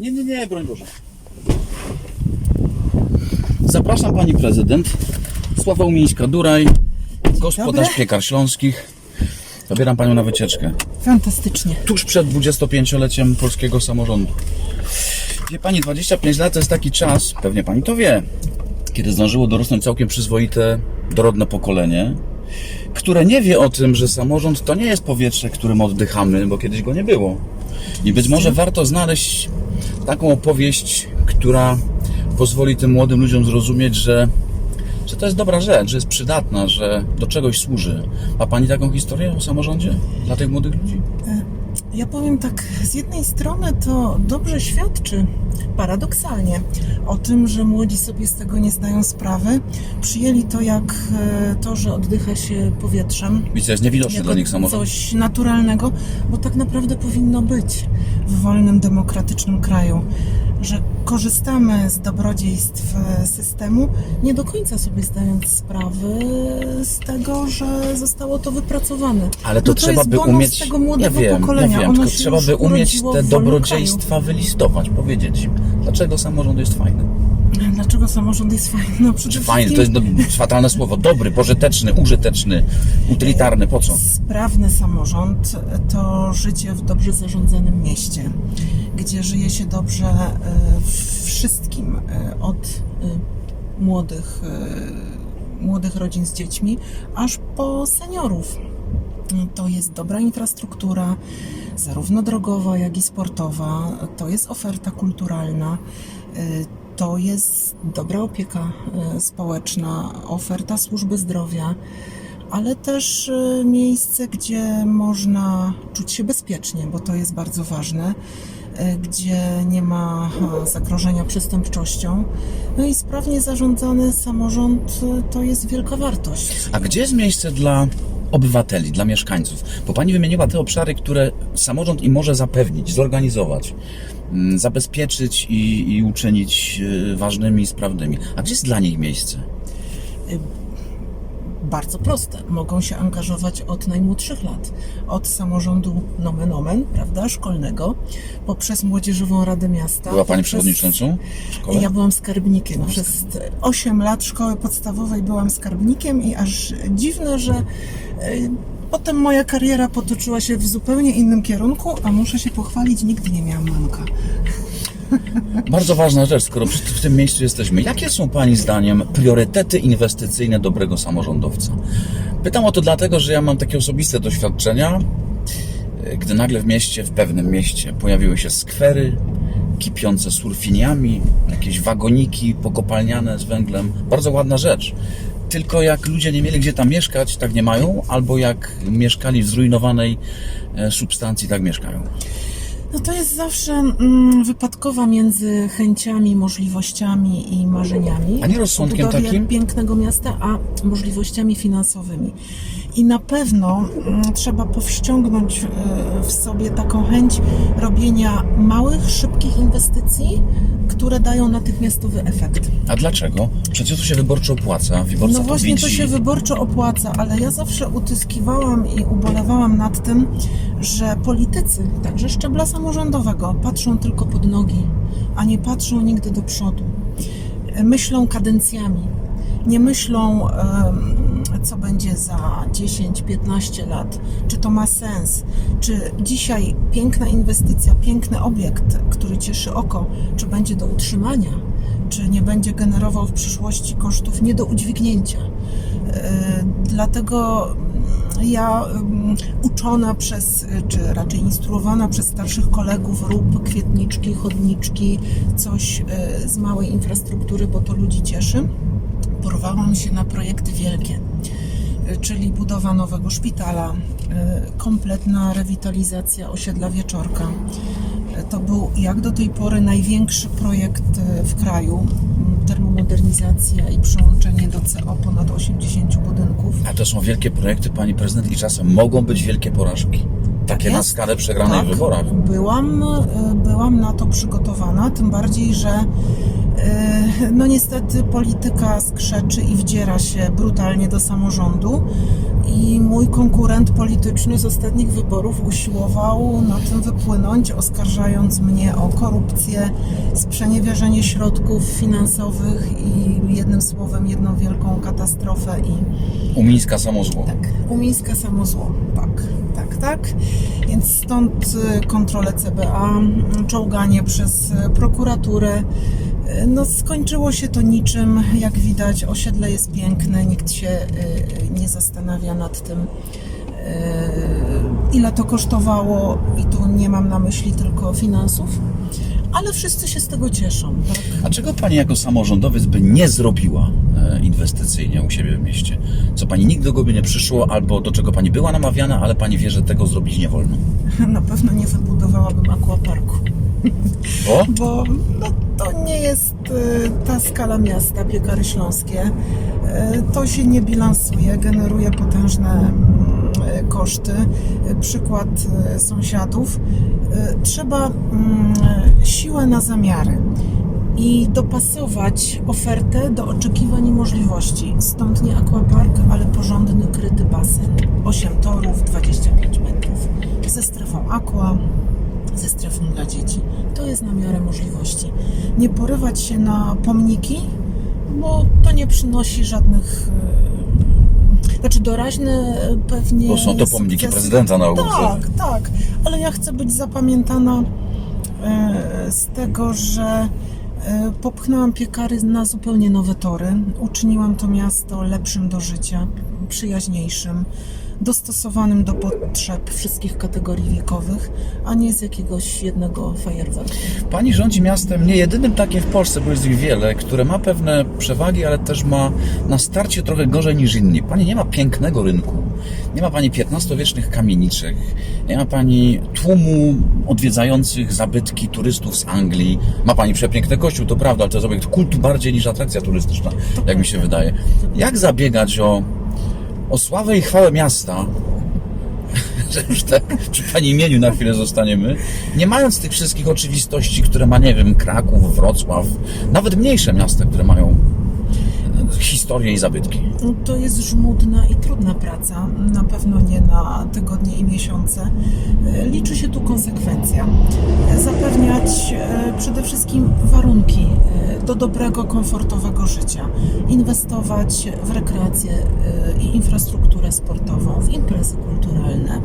Nie, nie, nie, broń Boże. Zapraszam pani prezydent. Sława Mińska-Duraj, gospodarz dobry. piekar śląskich. Zabieram panią na wycieczkę. Fantastycznie. Tuż przed 25-leciem polskiego samorządu. Wie pani, 25 lat to jest taki czas, pewnie pani to wie, kiedy zdążyło dorosnąć całkiem przyzwoite, dorodne pokolenie, które nie wie o tym, że samorząd to nie jest powietrze, którym oddychamy, bo kiedyś go nie było. I być może warto znaleźć taką opowieść, która pozwoli tym młodym ludziom zrozumieć, że, że to jest dobra rzecz, że jest przydatna, że do czegoś służy. Ma Pani taką historię o samorządzie dla tych młodych ludzi? Ja powiem tak, z jednej strony to dobrze świadczy, paradoksalnie, o tym, że młodzi sobie z tego nie zdają sprawy. Przyjęli to jak e, to, że oddycha się powietrzem. Co jest niewidoczne dla nich samorząd. coś naturalnego, bo tak naprawdę powinno być w wolnym, demokratycznym kraju, że korzystamy z dobrodziejstw e, systemu, nie do końca sobie zdając sprawy z tego, że zostało to wypracowane. Ale to No trzeba jest by umieć. tego młodego ja wiem, pokolenia. ja wiem, tylko trzeba by umieć te dobrodziejstwa wylistować, powiedzieć im, dlaczego samorząd jest fajny. Dlaczego samorząd jest fajny? No, przede Czy fajny, to wszystkim jest do, fatalne słowo. Dobry, pożyteczny, użyteczny, utylitarny. Po co? Sprawny samorząd to życie w dobrze zarządzanym mieście, gdzie żyje się dobrze e, wszystkim, e, od e, młodych, e, młodych rodzin z dziećmi, aż po seniorów. To jest dobra infrastruktura, zarówno drogowa, jak i sportowa. To jest oferta kulturalna. e, To jest dobra opieka e, społeczna, oferta służby zdrowia ale też y, miejsce, gdzie można czuć się bezpiecznie, bo to jest bardzo ważne, y, gdzie nie ma e, zagrożenia przestępczością. No i sprawnie zarządzany samorząd to jest wielka wartość. A gdzie jest miejsce dla obywateli, dla mieszkańców? Bo pani wymieniła te obszary, które samorząd im może zapewnić, zorganizować, mm, zabezpieczyć i, i uczynić y, ważnymi i sprawnymi. A gdzie jest dla nich miejsce? Bardzo proste. Mogą się angażować od najmłodszych lat. Od samorządu nomen omen, prawda, szkolnego, poprzez Młodzieżową Radę Miasta. Była pani poprzez- przewodniczącą szkole? Ja byłam skarbnikiem. Przez 8 lat szkoły podstawowej byłam skarbnikiem i aż dziwne, że e, potem moja kariera potoczyła się w zupełnie innym kierunku, a muszę się pochwalić, nigdy nie miałam mamka. Bardzo ważna rzecz, skoro w tym miejscu jesteśmy. Jakie są Pani zdaniem priorytety inwestycyjne dobrego samorządowca? Pytam o to dlatego, że ja mam takie osobiste doświadczenia, e, gdy nagle w mieście, w pewnym mieście pojawiły się skwery kipiące surfiniami, jakieś wagoniki pokopalniane z węglem. Bardzo ładna rzecz. Tylko jak ludzie nie mieli gdzie tam mieszkać, tak nie mają, albo jak mieszkali w zrujnowanej e, substancji, tak mieszkają. No to jest zawsze mm, wypadkowa między chęciami, możliwościami i marzeniami. A nie rozsądkiem budowie takim? pięknego miasta, a możliwościami finansowymi. I na pewno mm, trzeba powściągnąć e, w sobie taką chęć robienia małych, szybkich inwestycji, które dają natychmiastowy efekt. A dlaczego? Przecież to się wyborczo opłaca. Wyborca No właśnie to się wyborczo opłaca, ale ja zawsze utyskiwałam i ubolewałam nad tym, że politycy, także szczebla samorządowego, patrzą tylko pod nogi, a nie patrzą nigdy do przodu. Myślą kadencjami. Nie myślą, co będzie za 10-15 lat, czy to ma sens, czy dzisiaj piękna inwestycja, piękny obiekt, który cieszy oko, czy będzie do utrzymania, czy nie będzie generował w przyszłości kosztów nie do udźwignięcia. E, Dlatego ja mm, uczona przez, czy raczej instruowana przez starszych kolegów, rób kwietniczki, chodniczki, coś e, z małej infrastruktury, bo to ludzi cieszy, porwałam się na projekty wielkie e, czyli budowa nowego szpitala, e, kompletna rewitalizacja osiedla Wieczorka. E, To był jak do tej pory największy projekt w kraju. M, Termomodernizacja i przyłączenie do CO ponad 80 budynków. A to są wielkie projekty, pani prezydent, i czasem mogą być wielkie porażki. Takie na skalę przegranej Tak, w wyborach. Byłam, byłam na to przygotowana, tym bardziej, że No niestety polityka skrzeczy i wdziera się brutalnie do samorządu i mój konkurent polityczny z ostatnich wyborów usiłował na tym wypłynąć, oskarżając mnie o korupcję, sprzeniewierzenie środków finansowych i jednym słowem jedną wielką katastrofę i U Mińska samo zło. tak, umiejska samo zło. Tak, tak, tak. Więc stąd y, kontrolę CBA, czołganie przez prokuraturę. No, skończyło się to niczym. Jak widać, osiedle jest piękne, nikt się y, nie zastanawia nad tym, y, ile to kosztowało, i tu nie mam na myśli tylko finansów, ale wszyscy się z tego cieszą. Tak? A czego pani jako samorządowiec by nie zrobiła e, inwestycyjnie u siebie w mieście? Co pani nigdy do głowy nie przyszło, albo do czego pani była namawiana, ale pani wie, że tego zrobić nie wolno? Na pewno nie wybudowałabym aquaparku. Bo? no, to nie jest y, ta skala miasta, Piekary Śląskie. Y, To się nie bilansuje, generuje potężne mm, y, koszty. Przykład sąsiadów. Trzeba mm, siłę na zamiary i dopasować ofertę do oczekiwań i możliwości. Stąd nie aquapark, ale porządny, kryty basen. 8 torów, 25 metrów. Ze strefą aqua, ze strefą dla dzieci. To jest na miarę możliwości. Nie porywać się na pomniki, bo to nie przynosi żadnych. e, Znaczy doraźne pewnie. Bo są to pomniki prezydenta na ogół. Tak, tak, ale ja chcę być zapamiętana e, z tego, że e, popchnęłam piekary na zupełnie nowe tory. Uczyniłam to miasto lepszym do życia, przyjaźniejszym, dostosowanym do potrzeb wszystkich kategorii wiekowych, a nie z jakiegoś jednego fajerwerku. Pani rządzi miastem nie jedynym takim w Polsce, bo jest ich wiele, które ma pewne przewagi, ale też ma na starcie trochę gorzej niż inni. Pani nie ma pięknego rynku, nie ma pani XV-wiecznych kamieniczek, nie ma pani tłumu odwiedzających zabytki turystów z Anglii. Ma pani przepiękny kościół, to prawda, ale to jest obiekt kultu bardziej niż atrakcja turystyczna, jak mi się wydaje. Jak zabiegać o, o sławę i chwałę miasta, tak przy Pani imieniu na chwilę zostaniemy, nie mając tych wszystkich oczywistości, które ma, nie wiem, Kraków, Wrocław, nawet mniejsze miasta, które mają historię i zabytki. To jest żmudna i trudna praca, na pewno nie na tygodnie i miesiące. Liczy się tu konsekwencja. Zapewniać e, przede wszystkim warunki e, do dobrego, komfortowego życia. Inwestować w rekreację e, i infrastrukturę sportową, w imprezy kulturalne.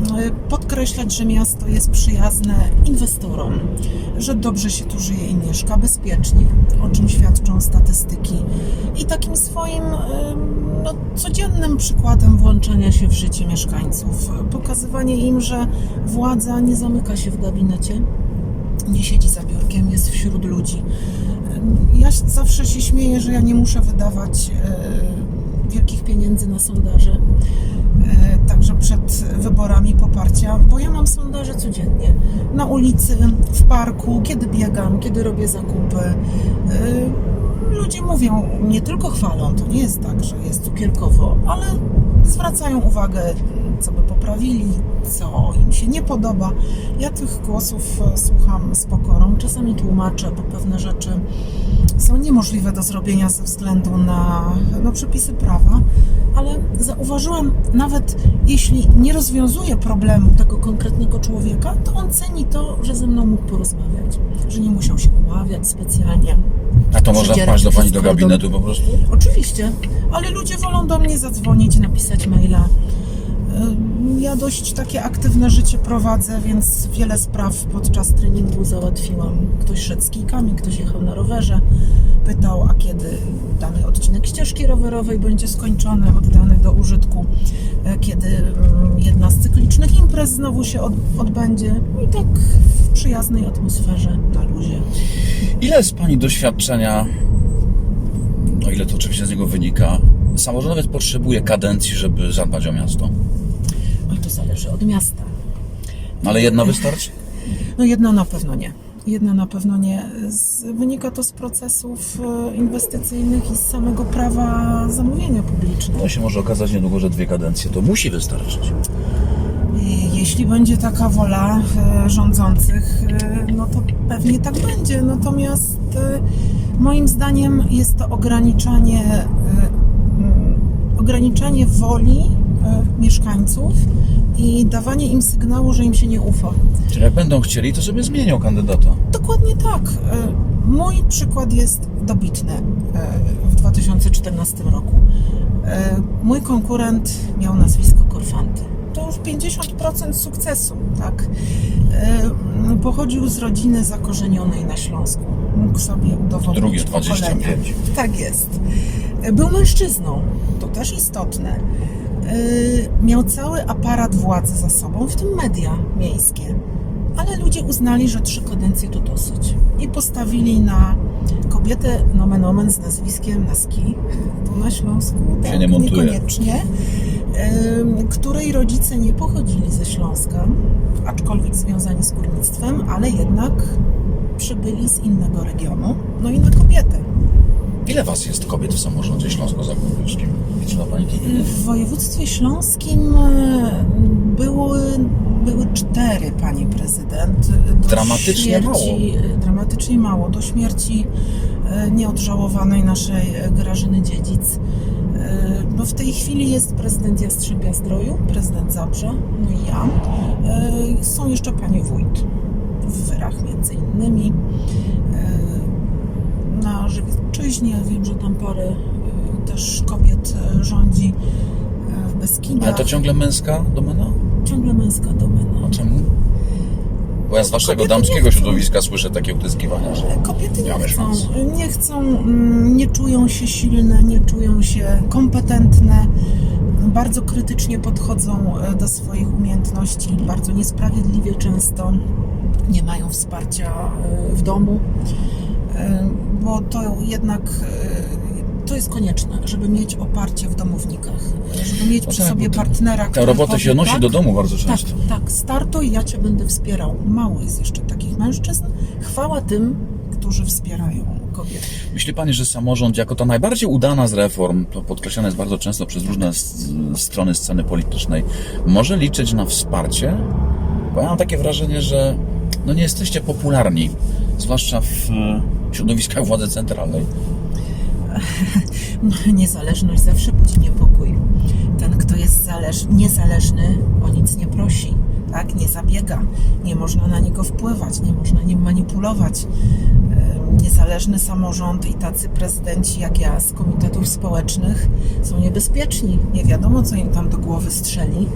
E, podkreślać, że miasto jest przyjazne inwestorom, że dobrze się tu żyje i mieszka bezpiecznie, o czym świadczą statystyki. I takim swoim em, no, codziennym przykładem włączania się w życie mieszkańców, pokazywanie im, że władza nie zamyka się w gabinecie, nie siedzi za biurkiem, jest wśród ludzi. Ja zawsze się śmieję, że ja nie muszę wydawać e, wielkich pieniędzy na sondaże, e, także przed wyborami poparcia, bo ja mam sondaże codziennie. Na ulicy, w parku, kiedy biegam, kiedy robię zakupy. E, Ludzie mówią, nie tylko chwalą, to nie jest tak, że jest cukierkowo, ale zwracają uwagę, co by poprawili, co im się nie podoba. Ja tych głosów e, słucham z pokorą, czasami tłumaczę, bo pewne rzeczy są niemożliwe do zrobienia ze względu na no, przepisy prawa, ale zauważyłam, nawet jeśli nie rozwiązuje problemu tego konkretnego człowieka, to on ceni to, że ze mną mógł porozmawiać, że nie musiał się umawiać specjalnie. A to można wpaść do Pani do- gabinetu po prostu? Oczywiście, ale ludzie wolą do mnie zadzwonić, napisać maila. Ym, Ja dość takie aktywne życie prowadzę, więc wiele spraw podczas treningu załatwiłam. Ktoś szedł z kijkami, ktoś jechał na rowerze, pytał, a kiedy dany odcinek ścieżki rowerowej będzie skończony, oddany do użytku, e, kiedy mm, jedna z cyklicznych imprez znowu się od, odbędzie i tak w przyjaznej atmosferze, na luzie. Ile jest Pani doświadczenia, o ile to oczywiście z niego wynika, samorządowiec potrzebuje kadencji, żeby zadbać o miasto? To zależy od miasta. No ale jedna wystarczy? No jedna na pewno nie. Jedna na pewno nie. Z, wynika to z procesów e, inwestycyjnych i z samego prawa zamówienia publicznego. To się może okazać niedługo, że dwie kadencje to musi wystarczyć. I Jeśli będzie taka wola e, rządzących, e, no to pewnie tak będzie. Natomiast e, moim zdaniem jest to ograniczanie, e, ograniczanie woli e, mieszkańców i dawanie im sygnału, że im się nie ufa. Czyli jak będą chcieli, to sobie zmienią kandydata. Dokładnie tak. E, Mój przykład jest dobitny e, w 2014 roku. E, Mój konkurent miał nazwisko Korfanty. To już 50% sukcesu, tak? Pochodził z rodziny zakorzenionej na Śląsku. Mógł sobie udowodnić Drugie pokolenia. 25. Tak jest. Był mężczyzną, to też istotne. E, Miał cały aparat władzy za sobą, w tym media miejskie. Ale ludzie uznali, że trzy kadencje to dosyć. I postawili na kobietę nomen omen z nazwiskiem na ski, tu na Śląsku, tak, nie niekoniecznie, em, której rodzice nie pochodzili ze Śląska, aczkolwiek związani z górnictwem, ale jednak przybyli z innego regionu, no i na kobietę. Ile was jest kobiet w samorządzie śląsko-zagłębiowskim? Liczyła pani? W województwie śląskim e, były, były cztery, pani prezydent. Do Dramatycznie śmierci, Dramatycznie mało. Do śmierci e, nieodżałowanej naszej e, Grażyny Dziedzic. E, No w tej chwili jest prezydent Jastrzębia Zdroju, prezydent Zabrza, no i ja. E, Są jeszcze panie wójt w Wyrach między innymi. E, Na Żywiecczyźnie wiem, że tam parę e, też kobiet e, rządzi e, w Beskidach. Ale to ciągle męska domena? ciągle męska domena. A czemu? Bo ja z waszego Kobiety damskiego środowiska słyszę takie utyskiwania, że Kobiety nie chcą, nie chcą, mm, nie czują się silne, nie czują się kompetentne, bardzo krytycznie podchodzą e, do swoich umiejętności, bardzo niesprawiedliwie często nie mają wsparcia w domu, bo to jednak to jest konieczne, żeby mieć oparcie w domownikach, żeby mieć No przy tak, sobie partnera, ta robota powie, się nosi tak, do domu bardzo tak, często. tak, startuj, ja Cię będę wspierał. Mało jest jeszcze takich mężczyzn. Chwała tym, którzy wspierają kobiety. Myśli Pani, że samorząd jako ta najbardziej udana z reform, to podkreślane jest bardzo często przez różne strony sceny politycznej, może liczyć na wsparcie? Bo ja mam takie wrażenie, że no nie jesteście popularni, zwłaszcza w e, środowiskach władzy centralnej. No, niezależność zawsze budzi niepokój. Ten, kto jest zależ, niezależny, o nic nie prosi, tak? nie zabiega, nie można na niego wpływać, nie można nim manipulować. Niezależny samorząd i tacy prezydenci jak ja z komitetów społecznych są niebezpieczni. Nie wiadomo, co im tam do głowy strzeli,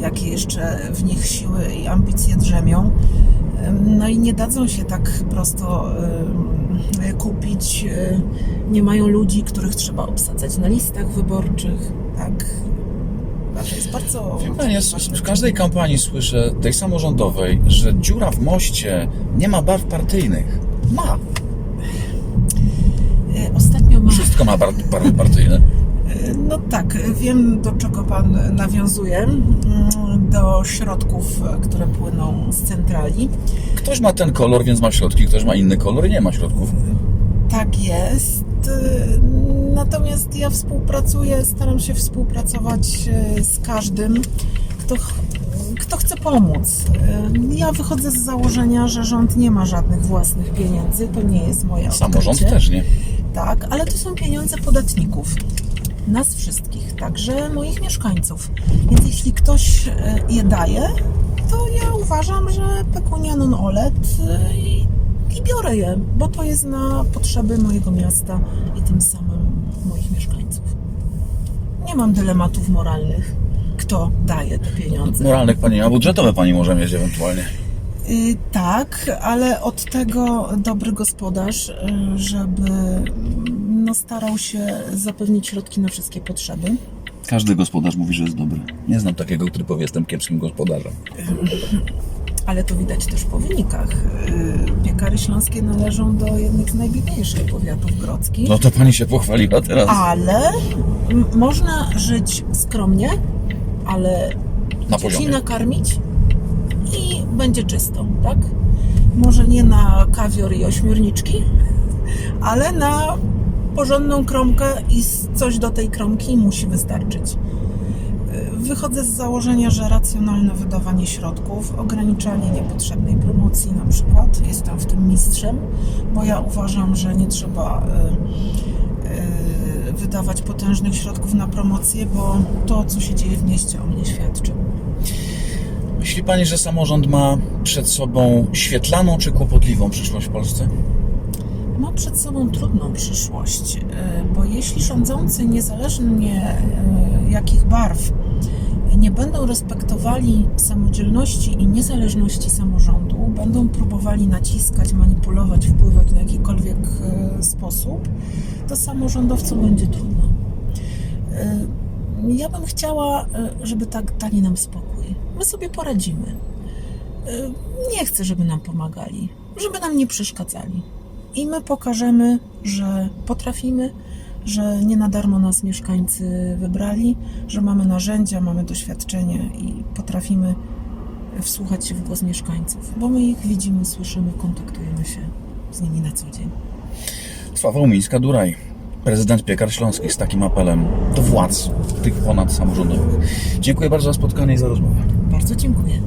jakie jeszcze w nich siły i ambicje drzemią. Em, No i nie dadzą się tak prosto kupić. e, Nie mają ludzi, których trzeba obsadzać na listach wyborczych. Tak. A to jest bardzo. Wie Pani, ja s- ważny w każdej kampanii słyszę, tej samorządowej, że dziura w moście nie ma barw partyjnych. Ma. E, Ostatnio ma. Wszystko ma bar- barwy partyjne. No tak, wiem do czego Pan nawiązuje. Mm, Do środków, e, które płyną z centrali. Ktoś ma ten kolor, więc ma środki, ktoś ma inny kolor i nie ma środków. Tak jest. Natomiast ja współpracuję, staram się współpracować y, z każdym, kto, kto chce pomóc. Y, Ja wychodzę z założenia, że rząd nie ma żadnych własnych pieniędzy. To nie jest moje Samorząd odkrycie. też nie. Tak, ale to są pieniądze podatników. Nas wszystkich, także moich mieszkańców. Więc jeśli ktoś e, je daje, to ja uważam, że pecunia non olet e, i, i biorę je, bo to jest na potrzeby mojego miasta i tym samym moich mieszkańców. Nie mam dylematów moralnych, kto daje te pieniądze. Moralnych pani ma, budżetowe pani może mieć ewentualnie. Y, Tak, ale od tego dobry gospodarz, żeby no, starał się zapewnić środki na wszystkie potrzeby. Każdy gospodarz mówi, że jest dobry. Nie znam takiego, który powie, jestem kiepskim gospodarzem. Ale to widać też po wynikach. Y, Piekary śląskie należą do jednych z najbiedniejszych powiatów grodzkich. No to pani się pochwaliła teraz. Ale można żyć skromnie, ale Na dzieci nakarmić i będzie czysto, tak? Może nie na kawior i ośmiorniczki, ale na porządną kromkę i coś do tej kromki musi wystarczyć. Y, Wychodzę z założenia, że racjonalne wydawanie środków, ograniczanie niepotrzebnej promocji na przykład jestem w tym mistrzem, bo ja uważam, że nie trzeba y, y, wydawać potężnych środków na promocję, bo to, co się dzieje w mieście, o mnie świadczy. Myśli Pani, że samorząd ma przed sobą świetlaną czy kłopotliwą przyszłość w Polsce? Ma przed sobą trudną przyszłość, y, bo jeśli rządzący, niezależnie y, jakich barw, nie będą respektowali samodzielności i niezależności samorządu, będą próbowali naciskać, manipulować, wpływać w jakikolwiek y, sposób, to samorządowcom będzie trudno. Ja bym chciała, żeby tak dali nam spokój. My sobie poradzimy. Nie chcę, żeby nam pomagali, żeby nam nie przeszkadzali. I my pokażemy, że potrafimy, że nie na darmo nas mieszkańcy wybrali, że mamy narzędzia, mamy doświadczenie i potrafimy wsłuchać się w głos mieszkańców, bo my ich widzimy, słyszymy, kontaktujemy się z nimi na co dzień. Sława Umińska-Duraj, prezydent Piekar Śląskich z takim apelem do władz, tych ponad samorządowych. Dziękuję bardzo za spotkanie i za rozmowę. Bardzo dziękuję.